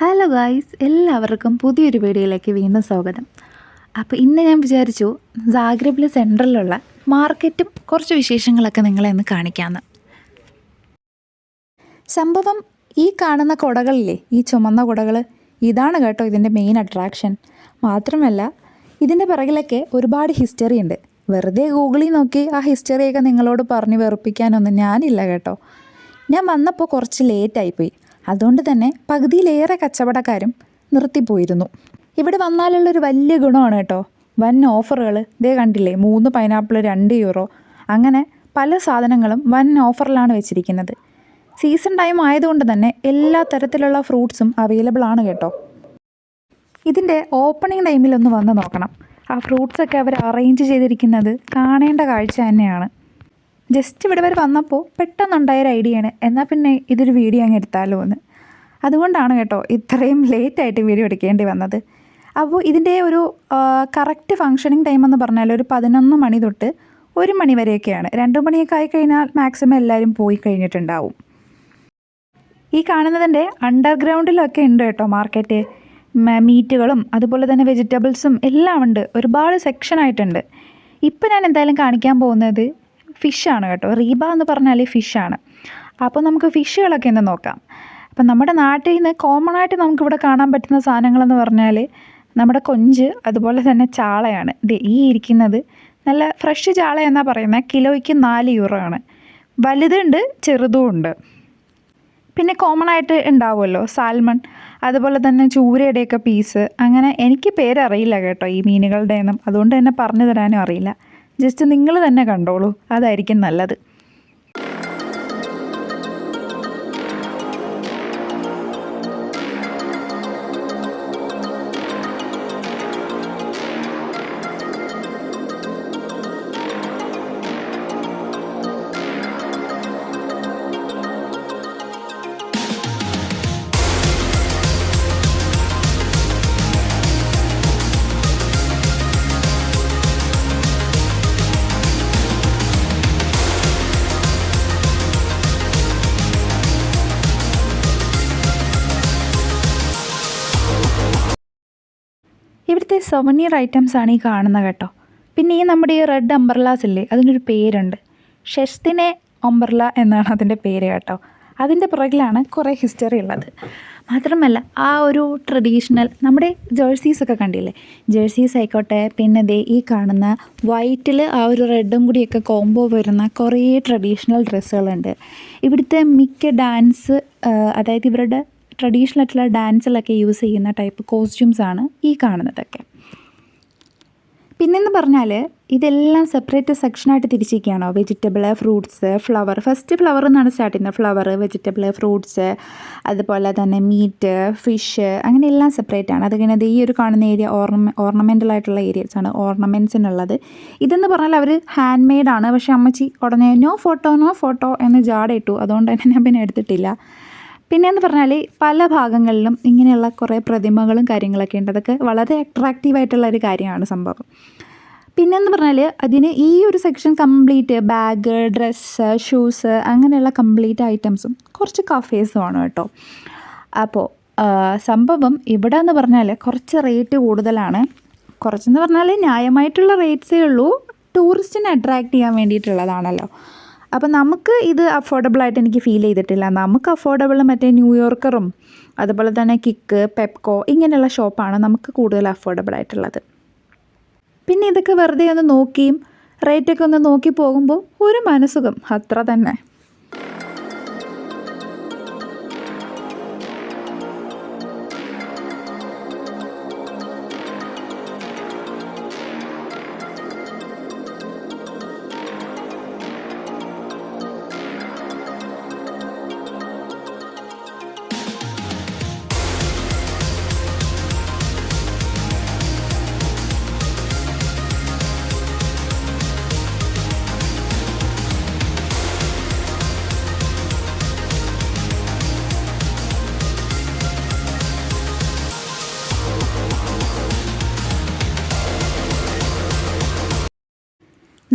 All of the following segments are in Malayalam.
ഹലോ ഗായ്സ് എല്ലാവർക്കും പുതിയൊരു വീഡിയോയിലേക്ക് വീണ്ടും സ്വാഗതം. അപ്പോൾ ഇന്ന് ഞാൻ വിചാരിച്ചു സാഗ്രബിൽ സെൻട്രലിലുള്ള മാർക്കറ്റും കുറച്ച് വിശേഷങ്ങളൊക്കെ നിങ്ങളെ ഒന്ന് കാണിക്കാമെന്ന് സംഭവം ഈ കാണുന്ന കുടകളില്ലേ ഈ ചുമന്ന കുടകൾ ഇതാണ് കേട്ടോ ഇതിന്റെ മെയിൻ അട്രാക്ഷൻ മാത്രമല്ല ഇതിന്റെ പിറകിലൊക്കെ ഒരുപാട് ഹിസ്റ്ററി ഉണ്ട്. വെറുതെ ഗൂഗിളിൽ നോക്കി ആ ഹിസ്റ്ററിയൊക്കെ നിങ്ങളോട് പറഞ്ഞ് വെറുപ്പിക്കാനൊന്നും ഞാനില്ല കേട്ടോ. ഞാൻ വന്നപ്പോൾ കുറച്ച് ലേറ്റായിപ്പോയി അതുകൊണ്ട് തന്നെ പകുതിയിലേറെ കച്ചവടക്കാരും നിർത്തിപ്പോയിരുന്നു. ഇവിടെ വന്നാലുള്ളൊരു വലിയ ഗുണമാണ് കേട്ടോ. വൻ ഓഫറുകൾ. ഇതേ കണ്ടില്ലേ മൂന്ന് പൈനാപ്പിൾ രണ്ട് യൂറോ അങ്ങനെ പല സാധനങ്ങളും വൻ ഓഫറിലാണ് വെച്ചിരിക്കുന്നത്. സീസൺ ടൈം ആയതുകൊണ്ട് തന്നെ എല്ലാ തരത്തിലുള്ള ഫ്രൂട്ട്സും അവൈലബിൾ ആണ് കേട്ടോ. ഇതിന്റെ ഓപ്പണിംഗ് ടൈമിൽ ഒന്ന് വന്ന് നോക്കണം. ആ ഫ്രൂട്ട്സൊക്കെ അവർ അറേഞ്ച് ചെയ്തിരിക്കുന്നത് കാണേണ്ട കാഴ്ച തന്നെയാണ്. ജസ്റ്റ് ഇവിടെ വരെ വന്നപ്പോൾ പെട്ടെന്നുണ്ടായൊരു ഐഡിയയാണ്. എന്നാൽ പിന്നെ ഇതൊരു വീഡിയോ അങ്ങ് എടുത്താലോ എന്ന്. അതുകൊണ്ടാണ് കേട്ടോ ഇത്രയും ലേറ്റ് ആയിട്ട് വീഡിയോ എടുക്കേണ്ടി വന്നത്. അപ്പോൾ ഇതിന്റെ ഒരു കറക്റ്റ് ഫങ്ഷനിങ് ടൈം എന്ന് പറഞ്ഞാൽ ഒരു പതിനൊന്ന് മണി തൊട്ട് ഒരു മണി വരെയൊക്കെയാണ്. രണ്ട് മണിയൊക്കെ ആയി കഴിഞ്ഞാൽ മാക്സിമം എല്ലാവരും പോയി കഴിഞ്ഞിട്ടുണ്ടാവും. ഈ കാണുന്നതിന്റെ അണ്ടർഗ്രൗണ്ടിലൊക്കെ ഉണ്ട് കേട്ടോ മാർക്കറ്റ് മീറ്റുകളും അതുപോലെ തന്നെ വെജിറ്റബിൾസും എല്ലാം ഉണ്ട്. ഒരുപാട് സെക്ഷനായിട്ടുണ്ട് ഇപ്പോൾ ഞാൻ എന്തായാലും കാണിക്കാൻ പോകുന്നത് ഫിഷാണ് കേട്ടോ. റീബ എന്ന് പറഞ്ഞാൽ ഫിഷാണ് അപ്പോൾ നമുക്ക് ഫിഷുകളൊക്കെ ഒന്ന് നോക്കാം. അപ്പം നമ്മുടെ നാട്ടിൽ നിന്ന് കോമൺ ആയിട്ട് നമുക്കിവിടെ കാണാൻ പറ്റുന്ന സാധനങ്ങളെന്ന് പറഞ്ഞാൽ നമ്മുടെ കൊഞ്ച് അതുപോലെ തന്നെ ചാളയാണ്. ഈ ഇരിക്കുന്നത് നല്ല ഫ്രഷ് ചാള എന്നാ പറയുന്നത് കിലോയ്ക്ക് നാല് യൂറോ ആണ്. വലുതുണ്ട് ചെറുതും ഉണ്ട്. പിന്നെ കോമൺ ആയിട്ട് ഉണ്ടാവുമല്ലോ. സാൽമൺ അതുപോലെ തന്നെ ചൂരയുടെയൊക്കെ പീസ് അങ്ങനെ എനിക്ക് പേരറിയില്ല കേട്ടോ ഈ മീനുകളുടെ ഒന്നും അതുകൊണ്ട് തന്നെ പറഞ്ഞു തരാനും അറിയില്ല. ജസ്റ്റ് നിങ്ങൾ തന്നെ കണ്ടോളൂ. അതായിരിക്കും നല്ലത്. ഇവിടുത്തെ ഐറ്റംസ് ആണ് ഈ കാണുന്നത് കേട്ടോ. പിന്നെ ഈ നമ്മുടെ ഈ റെഡ് അംബർലാസ് ഇല്ലേ അതിനൊരു പേരുണ്ട്. ഷെസ്തിനെ ഒംബർല എന്നാണ് അതിന്റെ പേര് കേട്ടോ. അതിന്റെ പുറകിലാണ് കുറേ ഹിസ്റ്ററി ഉള്ളത്. മാത്രമല്ല ആ ഒരു ട്രഡീഷണൽ നമ്മുടെ ജേഴ്സീസ് ഒക്കെ കണ്ടില്ലേ? ജേഴ്സീസ് ആയിക്കോട്ടെ പിന്നെ ദേ ഈ കാണുന്ന വൈറ്റിൽ ആ ഒരു റെഡും കൂടിയൊക്കെ കോംബോ വരുന്ന കുറേ ട്രഡീഷണൽ ഡ്രസ്സുകളുണ്ട് ഇവിടുത്തെ മിക്ക ഡാൻസ് അതായത് ഇവരുടെ ട്രഡീഷണൽ ആയിട്ടുള്ള ഡാൻസിലൊക്കെ യൂസ് ചെയ്യുന്ന ടൈപ്പ് കോസ്റ്റ്യൂംസ് ആണ് ഈ കാണുന്നതൊക്കെ. പിന്നെന്ന് പറഞ്ഞാൽ ഇതെല്ലാം സെപ്പറേറ്റ് സെക്ഷനായിട്ട് തിരിച്ചിരിക്കുകയാണോ? Vegetable fruits flower first flower എന്നാണ് സ്റ്റാർട്ട് ചെയ്യുന്നത്. ഫ്ലവർ വെജിറ്റബിൾ ഫ്രൂട്ട്സ് അതുപോലെ തന്നെ മീറ്റ് ഫിഷ് അങ്ങനെ എല്ലാം സെപ്പറേറ്റ് ആണ്. അതിങ്ങനെ ഈ ഒരു കാണുന്ന ഏരിയ ഓർണ ഓർണമെന്റൽ ആയിട്ടുള്ള ഏരിയസ് ആണ്. ഓർണമെന്റ്സിനുള്ളത് ഇതെന്ന് പറഞ്ഞാൽ അവർ ഹാൻഡ് മെയ്ഡ് ആണ്. പക്ഷേ അമ്മച്ചി ഉടനെ നോ ഫോട്ടോ നോ ഫോട്ടോ എന്ന് ജാടയിട്ടു. അതുകൊണ്ട് തന്നെ ഞാൻ പിന്നെ എടുത്തിട്ടില്ല. പിന്നെയെന്ന് പറഞ്ഞാൽ പല ഭാഗങ്ങളിലും ഇങ്ങനെയുള്ള കുറേ പ്രതിമകളും കാര്യങ്ങളൊക്കെ ഉണ്ട്. അതൊക്കെ വളരെ അട്രാക്റ്റീവായിട്ടുള്ള ഒരു കാര്യമാണ് സംഭവം. പിന്നെന്ന് പറഞ്ഞാൽ അതിന് ഈ ഒരു section complete bag dress shoes അങ്ങനെയുള്ള കംപ്ലീറ്റ് ഐറ്റംസും കുറച്ച് കഫേസും ആണ് കേട്ടോ. അപ്പോൾ സംഭവം ഇവിടെ എന്ന് പറഞ്ഞാൽ കുറച്ച് റേറ്റ് കൂടുതലാണ്. കുറച്ചെന്ന് പറഞ്ഞാൽ ന്യായമായിട്ടുള്ള റേറ്റ്സേ ഉള്ളൂ. ടൂറിസ്റ്റിനെ അട്രാക്റ്റ് ചെയ്യാൻ വേണ്ടിയിട്ടുള്ളതാണല്ലോ. അപ്പം നമുക്ക് ഇത് അഫോർഡബിൾ ആയിട്ട് എനിക്ക് ഫീൽ ചെയ്തിട്ടില്ല. നമുക്ക് അഫോർഡബിൾ മറ്റേ ന്യൂയോർക്കറും അതുപോലെ തന്നെ കിക്ക് പെപ്കോ ഇങ്ങനെയുള്ള ഷോപ്പാണ് നമുക്ക് കൂടുതൽ അഫോർഡബിൾ ആയിട്ടുള്ളത്. പിന്നെ ഇതൊക്കെ വെറുതെ ഒന്ന് നോക്കിയും റേറ്റൊക്കെ ഒന്ന് നോക്കി പോകുമ്പോൾ ഒരു മനസ്സുഖം അത്ര തന്നെ.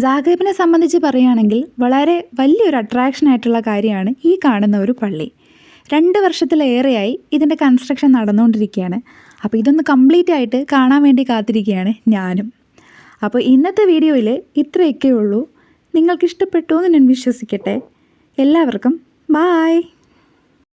ജാഗ്രബിനെ സംബന്ധിച്ച് പറയുകയാണെങ്കിൽ വളരെ വലിയൊരു അട്രാക്ഷൻ ആയിട്ടുള്ള കാര്യമാണ് ഈ കാണുന്ന ഒരു പള്ളി. രണ്ട് വർഷത്തിലേറെയായി ഇതിന്റെ കൺസ്ട്രക്ഷൻ നടന്നുകൊണ്ടിരിക്കുകയാണ്. അപ്പോൾ ഇതൊന്ന് കംപ്ലീറ്റ് ആയിട്ട് കാണാൻ വേണ്ടി കാത്തിരിക്കുകയാണ് ഞാനും. അപ്പോൾ ഇന്നത്തെ വീഡിയോയിൽ ഇത്രയൊക്കെ ഉള്ളൂ. നിങ്ങൾക്ക് ഇഷ്ടപ്പെട്ടു എന്ന് ഞാൻ വിശ്വസിക്കട്ടെ. എല്ലാവർക്കും ബായ്